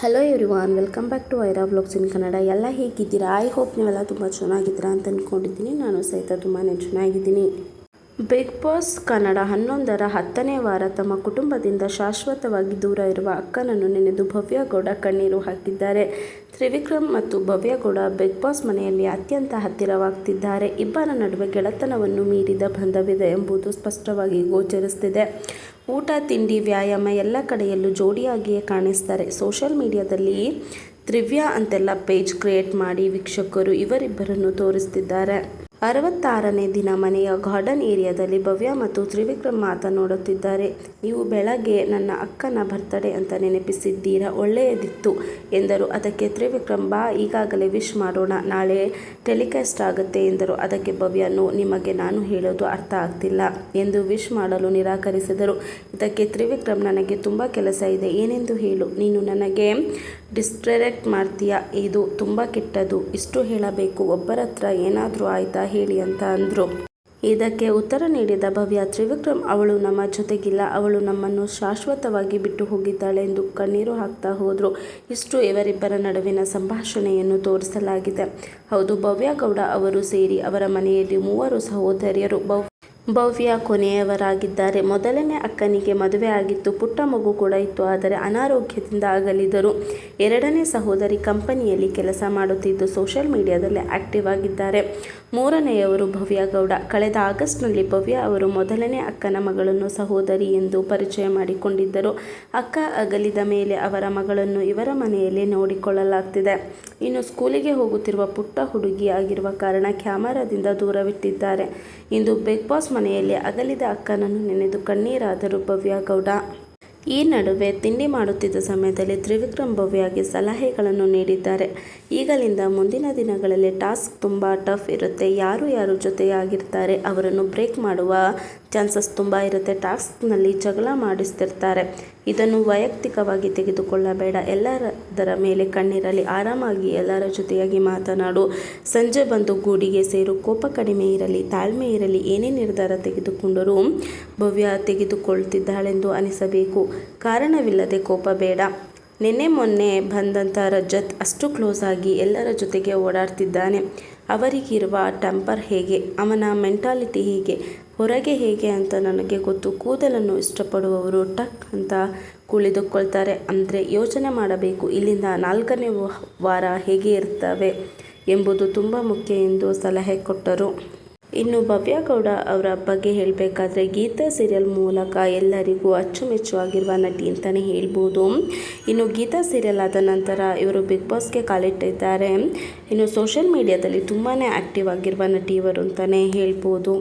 Hello everyone welcome back to Aira blogs in Kannada ಎಲ್ಲ ಹೇಗಿದ್ದೀರಾ? I hope ನೀವೆಲ್ಲ ತುಂಬ ಚೆನ್ನಾಗಿದ್ದೀರಾ ಅಂತ ಅಂದ್ಕೊಂಡಿದ್ದೀನಿ ನಾನು ಸಹಿತ ತುಂಬಾ ಚೆನ್ನಾಗಿದ್ದೀನಿ. ಬಿಗ್ ಬಾಸ್ ಕನ್ನಡ ಹನ್ನೊಂದರ ಹತ್ತನೇ ವಾರ ತಮ್ಮ ಕುಟುಂಬದಿಂದ ಶಾಶ್ವತವಾಗಿ ದೂರ ಇರುವ ಅಕ್ಕನನ್ನು ನೆನೆದು ಭವ್ಯಗೌಡ ಕಣ್ಣೀರು ಹಾಕಿದ್ದಾರೆ. ತ್ರಿವಿಕ್ರಮ್ ಮತ್ತು ಭವ್ಯಗೌಡ ಬಿಗ್ ಬಾಸ್ ಮನೆಯಲ್ಲಿ ಅತ್ಯಂತ ಹತ್ತಿರವಾಗ್ತಿದ್ದಾರೆ. ಇಬ್ಬರ ನಡುವೆ ಗೆಳೆತನವನ್ನು ಮೀರಿದ ಬಂಧವಿದೆ ಎಂಬುದು ಸ್ಪಷ್ಟವಾಗಿ ಗೋಚರಿಸುತ್ತಿದೆ ಊಟ, ತಿಂಡಿ, ವ್ಯಾಯಾಮ ಎಲ್ಲ ಕಡೆಯಲ್ಲೂ ಜೋಡಿಯಾಗಿಯೇ ಕಾಣಿಸ್ತಾರೆ. ಸೋಷಿಯಲ್ ಮೀಡಿಯಾದಲ್ಲಿ ತ್ರಿವ್ಯ ಅಂತೆಲ್ಲ ಪೇಜ್ ಕ್ರಿಯೇಟ್ ಮಾಡಿ ವೀಕ್ಷಕರು ಇವರಿಬ್ಬರನ್ನು ತೋರಿಸ್ತಿದ್ದಾರೆ. ಅರವತ್ತಾರನೇ ದಿನ ಮನೆಯ ಗಾರ್ಡನ್ ಏರಿಯಾದಲ್ಲಿ ಭವ್ಯ ಮತ್ತು ತ್ರಿವಿಕ್ರಮ್ ಮಾತನಾಡುತ್ತಿದ್ದಾರೆ ನೀವು ಬೆಳಗ್ಗೆ ನನ್ನ ಅಕ್ಕನ ಬರ್ತಡೇ ಅಂತ ನೆನಪಿಸಿದ್ದೀರಾ? ಒಳ್ಳೆಯದಿತ್ತು ಎಂದರು. ಅದಕ್ಕೆ ತ್ರಿವಿಕ್ರಮ್, ಬಾ, ಈಗಾಗಲೇ ವಿಶ್ ಮಾಡೋಣ. ನಾಳೆ ಟೆಲಿಕಾಸ್ಟ್ ಆಗುತ್ತೆ ಎಂದರು. ಅದಕ್ಕೆ ಭವ್ಯನು ನಿಮಗೆ ನಾನು ಹೇಳೋದು ಅರ್ಥ ಆಗ್ತಿಲ್ಲ ಎಂದು ವಿಶ್ ಮಾಡಲು ನಿರಾಕರಿಸಿದರು. ಇದಕ್ಕೆ ತ್ರಿವಿಕ್ರಮ್, ನನಗೆ ತುಂಬ ಕೆಲಸ ಇದೆ. ಏನೆಂದು ಹೇಳು? ನೀನು ನನಗೆ ಡಿಸ್ಟ್ರೆಕ್ಟ್ ಮಾಡ್ತೀಯಾ? ಇದು ತುಂಬ ಕೆಟ್ಟದು ಇಷ್ಟು ಹೇಳಬೇಕು. ಒಬ್ಬರ ಹತ್ರ ಏನಾದರೂ ಆಯ್ತಾ? ಹೇಳಿ ಅಂತ ಅಂದರು. ಇದಕ್ಕೆ ಉತ್ತರ ನೀಡಿದ ಭವ್ಯ ತ್ರಿವಿಕ್ರಮ್ ಅವಳು ನಮ್ಮ ಜೊತೆಗಿಲ್ಲ. ಅವಳು ನಮ್ಮನ್ನು ಶಾಶ್ವತವಾಗಿ ಬಿಟ್ಟು ಹೋಗಿದ್ದಾಳೆ ಎಂದು ಕಣ್ಣೀರು ಹಾಕ್ತಾ ಹೋದರು. ಇಷ್ಟು ಇವರಿಬ್ಬರ ನಡುವಿನ ಸಂಭಾಷಣೆಯನ್ನು ತೋರಿಸಲಾಗಿದೆ. ಹೌದು, ಭವ್ಯ ಗೌಡ ಅವರು ಸೇರಿ ಅವರ ಮನೆಯಲ್ಲಿ ಮೂವರು ಸಹೋದರಿಯರು. ಭವ್, ಭವ್ಯ ಕೊನೆಯವರಾಗಿದ್ದಾರೆ. ಮೊದಲನೇ ಅಕ್ಕನಿಗೆ ಮದುವೆ ಆಗಿತ್ತು. ಪುಟ್ಟ ಮಗು ಕೂಡ ಇತ್ತು. ಆದರೆ ಅನಾರೋಗ್ಯದಿಂದ ಅಗಲಿದರು. ಎರಡನೇ ಸಹೋದರಿ ಕಂಪನಿಯಲ್ಲಿ ಕೆಲಸ ಮಾಡುತ್ತಿದ್ದು ಸೋಷಿಯಲ್ ಮೀಡಿಯಾದಲ್ಲಿ ಆಕ್ಟಿವ್ ಆಗಿದ್ದಾರೆ. ಮೂರನೆಯವರು ಭವ್ಯ ಗೌಡ. ಕಳೆದ ಆಗಸ್ಟ್ನಲ್ಲಿ ಭವ್ಯ ಅವರು ಮೊದಲನೇ ಅಕ್ಕನ ಮಗಳನ್ನು ಸಹೋದರಿ ಎಂದು ಪರಿಚಯ ಮಾಡಿಕೊಂಡಿದ್ದರು. ಅಕ್ಕ ಅಗಲಿದ ಮೇಲೆ ಅವರ ಮಗಳನ್ನು ಇವರ ಮನೆಯಲ್ಲಿ ನೋಡಿಕೊಳ್ಳಲಾಗ್ತಿದೆ. ಇನ್ನು ಸ್ಕೂಲಿಗೆ ಹೋಗುತ್ತಿರುವ ಪುಟ್ಟ ಹುಡುಗಿ ಆಗಿರುವ ಕಾರಣ ಕ್ಯಾಮರಾದಿಂದ ದೂರವಿಟ್ಟಿದ್ದಾರೆ. ಇಂದು ಬಿಗ್ ಬಾಸ್ ಮನೆಯಲ್ಲಿ ಅಗಲಿದ ಅಕ್ಕನನ್ನು ನೆನೆದು ಕಣ್ಣೀರಾದರು ಭವ್ಯ ಗೌಡ. ಈ ನಡುವೆ ತಿಂಡಿ ಮಾಡುತ್ತಿದ್ದ ಸಮಯದಲ್ಲಿ ತ್ರಿವಿಕ್ರಮ್ ಭವ್ಯಗೆ ಸಲಹೆಗಳನ್ನು ನೀಡಿದ್ದಾರೆ. ಈಗಲಿಂದ ಮುಂದಿನ ದಿನಗಳಲ್ಲಿ ಟಾಸ್ಕ್ ತುಂಬ ಟಫ್ ಇರುತ್ತೆ. ಯಾರು ಯಾರು ಜೊತೆಯಾಗಿರ್ತಾರೆ, ಅವರನ್ನು ಬ್ರೇಕ್ ಮಾಡುವ ಚಾನ್ಸಸ್ ತುಂಬ ಇರುತ್ತೆ. ಟಾಸ್ಕ್ನಲ್ಲಿ ಜಗಳ ಮಾಡಿಸ್ತಿರ್ತಾರೆ. ಇದನ್ನು ವೈಯಕ್ತಿಕವಾಗಿ ತೆಗೆದುಕೊಳ್ಳಬೇಡ. ಎಲ್ಲರದರ ಮೇಲೆ ಕಣ್ಣಿರಲಿ ಆರಾಮಾಗಿ ಎಲ್ಲರ ಜೊತೆಯಾಗಿ ಮಾತನಾಡು. ಸಂಜೆ ಬಂದು ಗೂಡಿಗೆ ಸೇರು. ಕೋಪ ಕಡಿಮೆ ಇರಲಿ, ತಾಳ್ಮೆ ಇರಲಿ, ಏನೇ ನಿರ್ಧಾರ ತೆಗೆದುಕೊಂಡರೂ ಭವ್ಯ ತೆಗೆದುಕೊಳ್ತಿದ್ದಾಳೆಂದು ಅನಿಸಬೇಕು. ಕಾರಣವಿಲ್ಲದೆ ಕೋಪ ಬೇಡ. ನಿನ್ನೆ ಮೊನ್ನೆ ಬಂದಂಥ ರಜತ್ ಅಷ್ಟು ಕ್ಲೋಸ್ ಆಗಿ ಎಲ್ಲರ ಜೊತೆಗೆ ಓಡಾಡ್ತಿದ್ದಾನೆ. ಅವರಿಗಿರುವ ಟೆಂಪರ್ ಹೇಗೆ? ಅವನ ಮೆಂಟಾಲಿಟಿ ಹೇಗೆ? ಹೊರಗೆ ಹೇಗೆ ಅಂತ ನನಗೆ ಗೊತ್ತು. ಕೂದಲನ್ನು ಇಷ್ಟಪಡುವವರು ಟಕ್ ಅಂತ ಕುಳಿದುಕೊಳ್ತಾರೆ. ಅಂದರೆ ಯೋಚನೆ ಮಾಡಬೇಕು, ಇಲ್ಲಿಂದ ನಾಲ್ಕನೇ ವಾರ ಹೇಗೆ ಇರ್ತವೆ ಎಂಬುದು ತುಂಬ ಮುಖ್ಯ ಎಂದು ಸಲಹೆ ಕೊಟ್ಟರು. ಇನ್ನು ಭವ್ಯಗೌಡ ಅವರ ಬಗ್ಗೆ ಹೇಳಬೇಕಾದ್ರೆ ಗೀತಾ ಸೀರಿಯಲ್ ಮೂಲಕ ಎಲ್ಲರಿಗೂ ಅಚ್ಚುಮೆಚ್ಚು ಆಗಿರುವ ನಟಿ ಅಂತಲೇ ಹೇಳ್ಬೋದು. ಇನ್ನು ಗೀತಾ ಸೀರಿಯಲ್ ಆದ ನಂತರ ಇವರು ಬಿಗ್ ಬಾಸ್ಗೆ ಕಾಲಿಟ್ಟಿದ್ದಾರೆ. ಇನ್ನು ಸೋಷಿಯಲ್ ಮೀಡಿಯಾದಲ್ಲಿ ತುಂಬಾ ಆ್ಯಕ್ಟಿವ್ ಆಗಿರುವ ನಟಿ ಇವರು ಅಂತಲೇ ಹೇಳ್ಬೋದು.